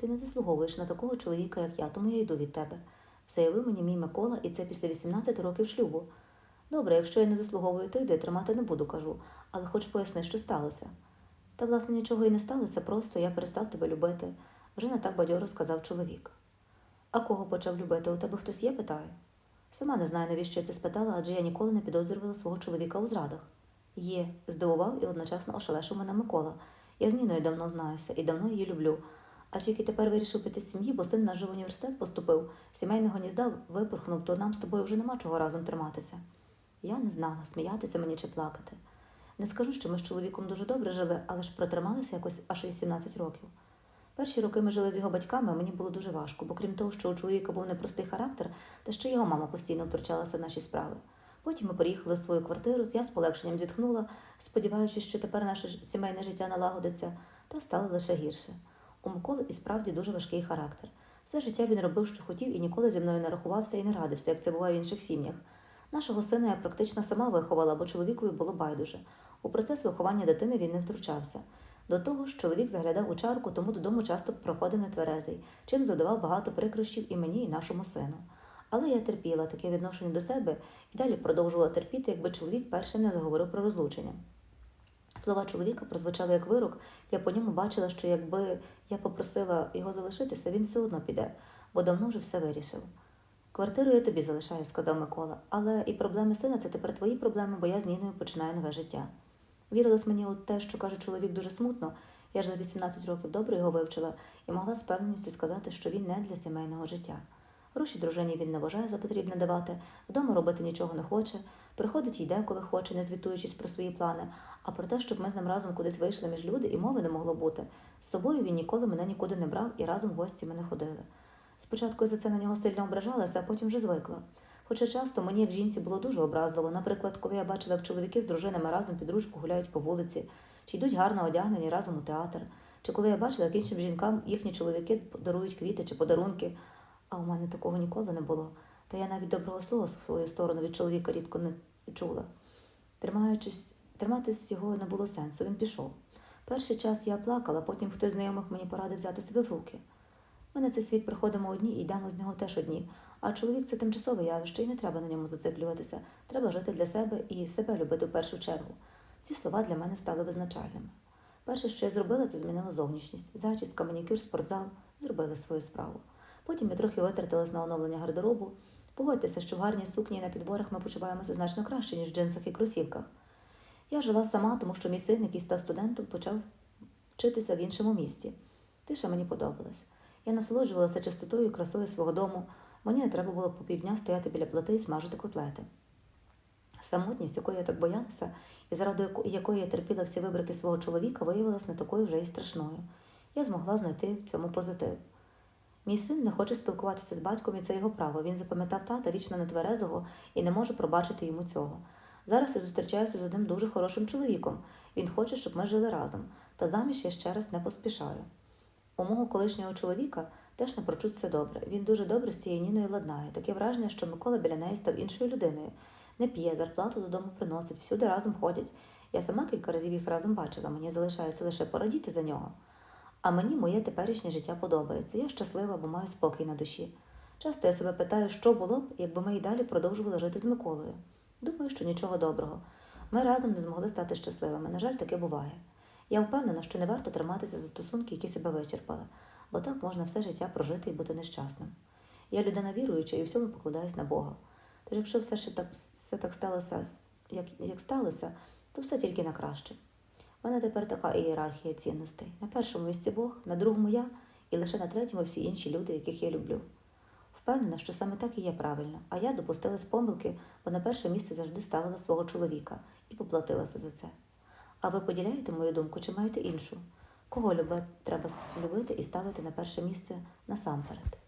Ти не заслуговуєш на такого чоловіка, як я, тому я йду від тебе, заявив мені мій Микола, і це після 18 років шлюбу. Добре, якщо я не заслуговую, то йди, тримати не буду, кажу, але хоч поясни, що сталося. Та, власне, нічого і не сталося, просто я перестав тебе любити, вже не так бадьоро сказав чоловік. А кого почав любити? У тебе хтось є? питаю. Сама не знаю, навіщо я це спитала, адже я ніколи не підозрювала свого чоловіка у зрадах. Є, здивував і одночасно ошелешив мене Микола. Я з Ніною давно знаюся і давно її люблю. А тільки тепер вирішив піти з сім'ї, бо син наш в університет поступив, сімейного гнізда випорхнув, то нам з тобою вже нема чого разом триматися. Я не знала, сміятися мені чи плакати. Не скажу, що ми з чоловіком дуже добре жили, але ж протрималися якось аж 18 років. Перші роки ми жили з його батьками, а мені було дуже важко, бо крім того, що у чоловіка був непростий характер, та ще його мама постійно втручалася в наші справи. Потім ми переїхали в свою квартиру, я з полегшенням зітхнула, сподіваючись, що тепер наше сімейне життя налагодиться, та стало лише гірше. У Миколи і справді дуже важкий характер. Все життя він робив, що хотів, і ніколи зі мною не рахувався і не радився, як це буває в інших сім'ях. Нашого сина я практично сама виховала, бо чоловікові було байдуже. У процес виховання дитини він не втручався. До того ж, чоловік заглядав у чарку, тому додому часто проходив нетверезий, чим завдавав багато прикрощів і мені, і нашому сину. Але я терпіла таке відношення до себе і далі продовжувала терпіти, якби чоловік першим не заговорив про розлучення. Слова чоловіка прозвучали як вирок, я по ньому бачила, що якби я попросила його залишитися, він все одно піде, бо давно вже все вирішив. Квартиру я тобі залишаю, сказав Микола, але і проблеми сина це тепер твої проблеми, бо я з Ніною починаю нове життя. Вірилось мені у те, що каже чоловік дуже смутно. Я ж за 18 років добре його вивчила і могла з певністю сказати, що він не для сімейного життя. Гроші дружині він не вважає за потрібне давати, вдома робити нічого не хоче, приходить і йде, коли хоче, не звітуючись про свої плани, а про те, щоб ми з ним разом кудись вийшли між люди, і мови не могло бути. З собою він ніколи мене нікуди не брав і разом в гості ми не ходили. Спочатку я за це на нього сильно ображалася, а потім вже звикла. Хоча часто мені, як жінці, було дуже образливо. Наприклад, коли я бачила, як чоловіки з дружинами разом під ручку гуляють по вулиці, чи йдуть гарно одягнені разом у театр, чи коли я бачила, як іншим жінкам їхні чоловіки дарують квіти чи подарунки. А у мене такого ніколи не було. Та я навіть доброго слова в свою сторону від чоловіка рідко не чула. Тримаючись, триматись його не було сенсу, він пішов. Перший час я плакала, потім хтось з знайомих мені порадив взяти себе в руки. Ми на цей світ приходимо одні і йдемо з нього теж одні. А чоловік це тимчасове явище, і не треба на ньому зациклюватися. Треба жити для себе і себе любити в першу чергу. Ці слова для мене стали визначальними. Перше, що я зробила, це змінила зовнішність. Зачіска, манікюр, спортзал зробили свою справу. Потім я трохи витратилась на оновлення гардеробу. Погодьтеся, що в гарній сукні і на підборах ми почуваємося значно краще, ніж в джинсах і кросівках. Я жила сама, тому що мій син, який став студентом, почав вчитися в іншому місті. Тиша мені подобалась. Я насолоджувалася чистотою і красою свого дому. Мені не треба було по півдня стояти біля плити і смажити котлети. Самотність, якої я так боялася, і заради якої я терпіла всі вибрики свого чоловіка, виявилась не такою вже й страшною. Я змогла знайти в цьому позитив. Мій син не хоче спілкуватися з батьком, і це його право. Він запам'ятав тата вічно нетверезого і не може пробачити йому цього. Зараз я зустрічаюся з одним дуже хорошим чоловіком. Він хоче, щоб ми жили разом, та заміж я ще раз не поспішаю. У мого колишнього чоловіка теж напрочуд все добре. Він дуже добре з цією Ніною ладнає. Таке враження, що Микола біля неї став іншою людиною. Не п'є, зарплату додому приносить, всюди разом ходять. Я сама кілька разів їх разом бачила, мені залишається лише порадіти за нього. А мені моє теперішнє життя подобається. Я щаслива, бо маю спокій на душі. Часто я себе питаю, що було б, якби ми і далі продовжували жити з Миколою. Думаю, що нічого доброго. Ми разом не змогли стати щасливими. На жаль, таке буває. Я впевнена, що не варто триматися за стосунки, які себе вичерпали, бо так можна все життя прожити і бути нещасним. Я людина віруюча і всьому покладаюсь на Бога. Тож, якщо все ще так, все так сталося, як, як сталося, то все тільки на краще. У мене тепер така ієрархія цінностей. На першому місці Бог, на другому я, і лише на третьому всі інші люди, яких я люблю. Впевнена, що саме так і є правильно, а я допустилась помилки, бо на перше місце завжди ставила свого чоловіка і поплатилася за це. А ви поділяєте мою думку чи маєте іншу? Кого люби, треба любити і ставити на перше місце насамперед?